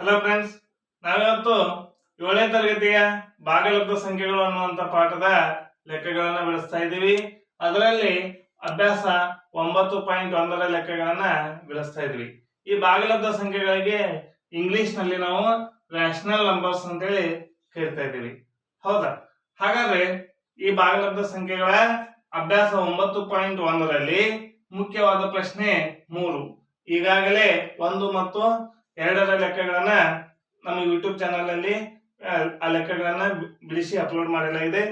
Hello friends ನಾವಿವತ್ತು ಏಳನೇ ತರಗತಿಯ ಭಾಗಲಬ್ಧ ಸಂಖ್ಯೆಗಳು ಅನ್ನುವಂತ ಪಾಠದ ಲೆಕ್ಕಗಳನ್ನ ಬಿಡಿಸ್ತಾ ಇದ್ದೀವಿ. ಅದರಲ್ಲಿ ಅಭ್ಯಾಸ ಒಂಬತ್ತು ಪಾಯಿಂಟ್ ಒಂದರ ಲೆಕ್ಕಗಳನ್ನ ಬಿಡಿಸ್ತಾ ಇದ್ವಿ ಈ ಭಾಗಲಬ್ಧ ಸಂಖ್ಯೆಗಳಿಗೆ ಇಂಗ್ಲಿಷ್ನಲ್ಲಿ ನಾವು ರ್ಯಾಷನಲ್ ನಂಬರ್ಸ್ ಅಂತೇಳಿ ಹೇಳ್ತಾ ಇದ್ದೀವಿ. ಹೌದಾ? ಹಾಗಾದ್ರೆ ಈ ಭಾಗಲಬ್ಧ ಸಂಖ್ಯೆಗಳ ಅಭ್ಯಾಸ ಒಂಬತ್ತು ಪಾಯಿಂಟ್ ಒಂದರಲ್ಲಿ ಮುಖ್ಯವಾದ ಪ್ರಶ್ನೆ ಮೂರು. ಈಗಾಗಲೇ ಒಂದು ಮತ್ತು ಎರಡರ ಲೆಕ್ಕಗಳನ್ನ ನಮ್ಮ ಯೂಟ್ಯೂಬ್ ಚಾನಲ್ ಅಲ್ಲಿ ಆ, ಲೆಕ್ಕಗಳನ್ನ ಬಿಡಿಸಿ ಅಪ್ಲೋಡ್ ಮಾಡಲಾಗಿದೆ.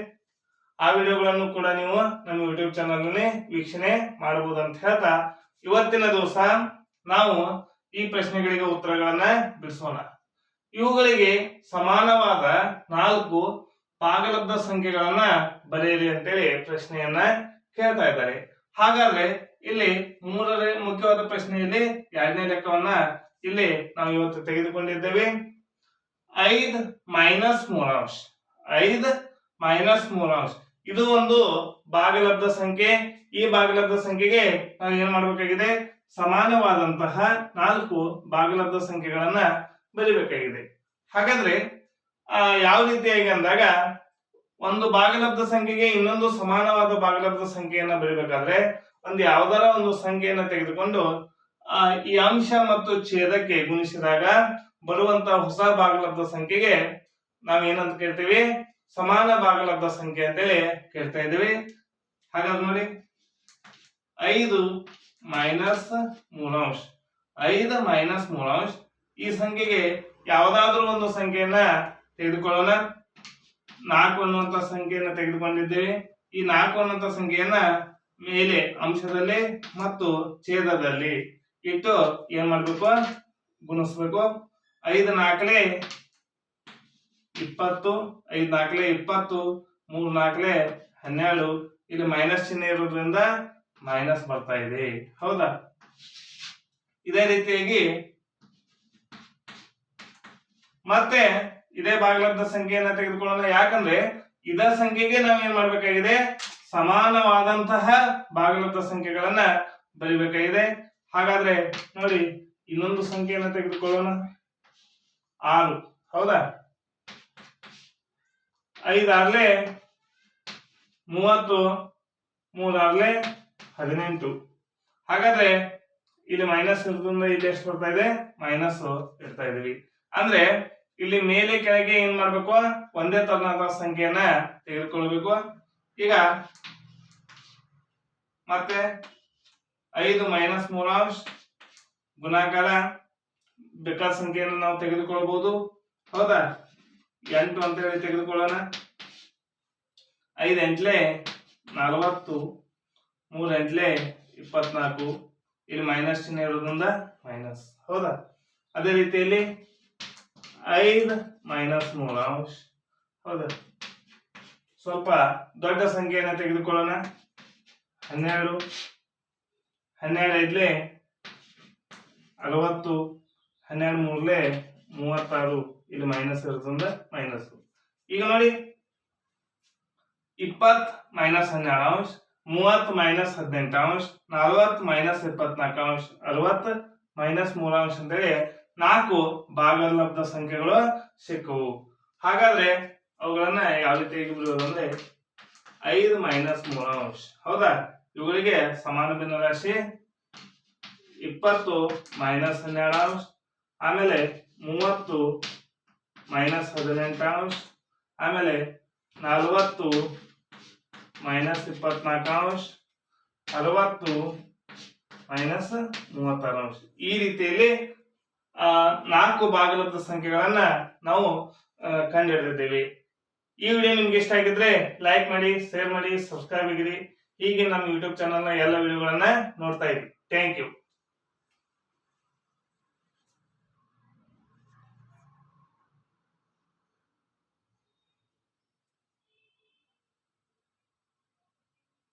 ಆ ವಿಡಿಯೋಗಳನ್ನು ಕೂಡ ನೀವು ನಮ್ಮ ಯೂಟ್ಯೂಬ್ ಚಾನಲ್ ವೀಕ್ಷಣೆ ಮಾಡಬಹುದು ಅಂತ ಹೇಳ್ತಾ ಇವತ್ತಿನ ದಿವಸ ನಾವು ಈ ಪ್ರಶ್ನೆಗಳಿಗೆ ಉತ್ತರಗಳನ್ನ ಬಿಡಿಸೋಣ. ಇವುಗಳಿಗೆ ಸಮಾನವಾದ ನಾಲ್ಕು ಪಾಗಲಬ್ಧ ಸಂಖ್ಯೆಗಳನ್ನ ಬರೆಯಿರಿ ಅಂತೇಳಿ ಪ್ರಶ್ನೆಯನ್ನ ಕೇಳ್ತಾ ಇದ್ದಾರೆ. ಹಾಗಾದ್ರೆ ಇಲ್ಲಿ ಮೂರನೇ ಮುಖ್ಯವಾದ ಪ್ರಶ್ನೆಯಲ್ಲಿ ಎರಡನೇ ಲೆಕ್ಕವನ್ನ ಇಲ್ಲಿ ನಾವು ಇವತ್ತು ತೆಗೆದುಕೊಂಡಿದ್ದೇವೆ ಐದ್ ಮೈನಸ್ ಮೂರಾಂಶ ಐದ್ ಮೈನಸ್ ಮೂರಾಂಶ ಇದು ಒಂದು ಭಾಗಲಬ್ಧ ಸಂಖ್ಯೆ. ಈ ಭಾಗಲಬ್ಧ ಸಂಖ್ಯೆಗೆ ನಾವು ಏನ್ ಮಾಡಬೇಕಾಗಿದೆ? ಸಮಾನವಾದಂತಹ ನಾಲ್ಕು ಭಾಗಲಬ್ಧ ಸಂಖ್ಯೆಗಳನ್ನ ಬರಿಬೇಕಾಗಿದೆ. ಹಾಗಾದ್ರೆ ಆ, ಯಾವ ರೀತಿಯಾಗಿ ಅಂದಾಗ ಒಂದು ಭಾಗಲಬ್ಧ ಸಂಖ್ಯೆಗೆ ಇನ್ನೊಂದು ಸಮಾನವಾದ ಭಾಗಲಬ್ಧ ಸಂಖ್ಯೆಯನ್ನ ಬರಿಬೇಕಾದ್ರೆ ಒಂದು ಯಾವ್ದಾರ ಒಂದು ಸಂಖ್ಯೆಯನ್ನ ತೆಗೆದುಕೊಂಡು ಈ ಅಂಶ ಮತ್ತು ಛೇದಕ್ಕೆ ಗುಣಿಸಿದಾಗ ಬರುವಂತ ಹೊಸ ಭಾಗಲಬ್ಧ ಸಂಖ್ಯೆಗೆ ನಾವೇನಂತ ಏನಂತ ಕೇಳ್ತೀವಿ? ಸಮಾನ ಭಾಗಲಬ್ಧ ಸಂಖ್ಯೆ ಅಂತೇಳಿ ಕೇಳ್ತಾ ಇದೀವಿ ಹಾಗಾದ್ರೆ ನೋಡಿ. ಐದು ಮೈನಸ್ ಮೂಲಾಂಶ. ಐದು ಮೈನಸ್ ಮೂಲಾಂಶ. ಈ ಸಂಖ್ಯೆಗೆ ಯಾವುದಾದ್ರೂ ಒಂದು ಸಂಖ್ಯೆಯನ್ನ ತೆಗೆದುಕೊಳ್ಳೋಣ. ನಾಲ್ಕು ಅನ್ನುವಂತ ಸಂಖ್ಯೆಯನ್ನ ತೆಗೆದುಕೊಂಡಿದ್ದೇವೆ. ಈ ನಾಲ್ಕು ಅನ್ನುವಂತ ಸಂಖ್ಯೆಯನ್ನ ಮೇಲೆ ಅಂಶದಲ್ಲಿ ಮತ್ತು ಛೇದದಲ್ಲಿ ಇಟ್ಟು ಏನ್ ಮಾಡ್ಬೇಕು? ಗುಣಿಸ್ಬೇಕು. ಐದು ನಾಲ್ಕಲೆ ಇಪ್ಪತ್ತು, ಐದು ನಾಲ್ಕಲೆ ಇಪ್ಪತ್ತು, ಮೂರ್ ನಾಲ್ಕಲೆ ಹನ್ನೆರಡು. ಇಲ್ಲಿ ಮೈನಸ್ ಚಿಹ್ನೆ ಇರೋದ್ರಿಂದ ಮೈನಸ್ ಬರ್ತಾ ಇದೆ. ಹೌದಾ? ಇದೇ ರೀತಿಯಾಗಿ ಮತ್ತೆ ಇದೇ ಭಾಗಲಬ್ಧ ಸಂಖ್ಯೆಯನ್ನ ತೆಗೆದುಕೊಳ್ಳೋಣ. ಯಾಕಂದ್ರೆ ಇದ ಸಂಖ್ಯೆಗೆ ನಾವ್ ಏನ್ ಮಾಡ್ಬೇಕಾಗಿದೆ? ಸಮಾನವಾದಂತಹ ಭಾಗಲಬ್ಧ ಸಂಖ್ಯೆಗಳನ್ನ ಬರಿಬೇಕಾಗಿದೆ. ಹಾಗಾದ್ರೆ ನೋಡಿ, ಇನ್ನೊಂದು ಸಂಖ್ಯೆಯನ್ನು ತೆಗೆದುಕೊಳ್ಳೋಣ. ಆರು. ಹೌದಾ? ಐದಾರ್ಲೆ ಮೂವತ್ತು ಮೂರಾರ್ಲೆ ಹದಿನೆಂಟು. ಹಾಗಾದ್ರೆ ಇಲ್ಲಿ ಮೈನಸ್ ಇರೋದ್ರಿಂದ ಇಲ್ಲಿ ಎಷ್ಟು ಬರ್ತಾ ಇದೆ? ಮೈನಸ್ ಇಡ್ತಾ ಇದೀವಿ. ಅಂದ್ರೆ ಇಲ್ಲಿ ಮೇಲೆ ಕೆಳಗೆ ಏನ್ ಮಾಡ್ಬೇಕು? ಒಂದೇ ತರನಾದ ಸಂಖ್ಯೆಯನ್ನ ತೆಗೆದುಕೊಳ್ಬೇಕು. ಈಗ ಮತ್ತೆ ಐದು ಮೈನಸ್ ಮೂರಾಂಶ ಗುಣಾಕಾರ ಬೇಕಾದ ಸಂಖ್ಯೆಯನ್ನು ನಾವು ತೆಗೆದುಕೊಳ್ಬಹುದು ಹೌದಾ? ಎಂಟು ಅಂತ ಹೇಳಿ ತೆಗೆದುಕೊಳ್ಳೋಣ. ಐದು ಎಂಟ್ಲೆ ನಲವತ್ತು ಮೂರು ಎಂಟ್ಲೆ ಇಪ್ಪತ್ನಾಲ್ಕು. ಇಲ್ಲಿ ಮೈನಸ್ ಚಿಹ್ನೆ ಇರೋದ್ರಿಂದ ಮೈನಸ್ ಹೌದಾ? ಅದೇ ರೀತಿಯಲ್ಲಿ ಐದು ಮೈನಸ್ ಮೂರಾಂಶ ಹೌದಾ? ಸ್ವಲ್ಪ ದೊಡ್ಡ ಸಂಖ್ಯೆಯನ್ನು ತೆಗೆದುಕೊಳ್ಳೋಣ. ಹನ್ನೆರಡು ಹನ್ನೆರಡು ಐದ್ಲೆ ಅರವತ್ತು, ಹನ್ನೆರಡು ಮೂರ್ಲೆ ಮೂವತ್ತಾರು, ಇಲ್ಲಿ ಮೈನಸ್ ಇರೋದ್ರಿಂದ ಮೈನಸ್ ಈಗ ನೋಡಿ ಇಪ್ಪತ್ ಮೈನಸ್ ಹನ್ನೆರಡು ಅಂಶ ಮೂವತ್ ಮೈನಸ್ ಹದಿನೆಂಟು ಅಂಶ ನಲವತ್ ಮೈನಸ್ ಇಪ್ಪತ್ನಾಲ್ಕು ಅಂಶ ಅರವತ್ ಮೈನಸ್ ಮೂರು ಅಂಶ ಅಂತೇಳಿ ನಾಲ್ಕು ಭಾಗಲಬ್ಧ ಸಂಖ್ಯೆಗಳು ಸಿಕ್ಕವು. ಹಾಗಾದ್ರೆ ಅವುಗಳನ್ನ ಯಾವ ರೀತಿಯಾಗಿ ಬರೆಯೋದಂದ್ರೆ ಐದು ಮೈನಸ್ ಮೂರು ಅಂಶ. ಹೌದಾ? ಇವುಗಳಿಗೆ ಸಮಾನ ಭಿನ್ನರಾಶಿ ಇಪ್ಪತ್ತು ಮೈನಸ್ ಹನ್ನೆರಡು ಅಂಶ ಆಮೇಲೆ ಮೂವತ್ತು ಮೈನಸ್ ಹದಿನೆಂಟು ಅಂಶ ಆಮೇಲೆ ನಲವತ್ತು ಮೈನಸ್ ಇಪ್ಪತ್ನಾಲ್ಕು ಅಂಶ ಅರವತ್ತು ಮೈನಸ್ ಮೂವತ್ತಾರು ಅಂಶ ಈ ರೀತಿಯಲ್ಲಿ ನಾಲ್ಕು ಭಾಗಲಬ್ಧ ಸಂಖ್ಯೆಗಳನ್ನ ನಾವು ಕಂಡುಹಿಡಿದಿದ್ದೇವೆ ಈ ವಿಡಿಯೋ ನಿಮ್ಗೆ ಇಷ್ಟ ಆಗಿದ್ರೆ ಲೈಕ್ ಮಾಡಿ ಶೇರ್ ಮಾಡಿ ಸಬ್ಸ್ಕ್ರೈಬ್ ಆಗಿರಿ. ಹೀಗೆ ನಮ್ಮ ಯೂಟ್ಯೂಬ್ ಚಾನಲ್ನ ಎಲ್ಲ ವಿಡಿಯೋಗಳನ್ನ ನೋಡ್ತಾ ಇರಿ. Thank you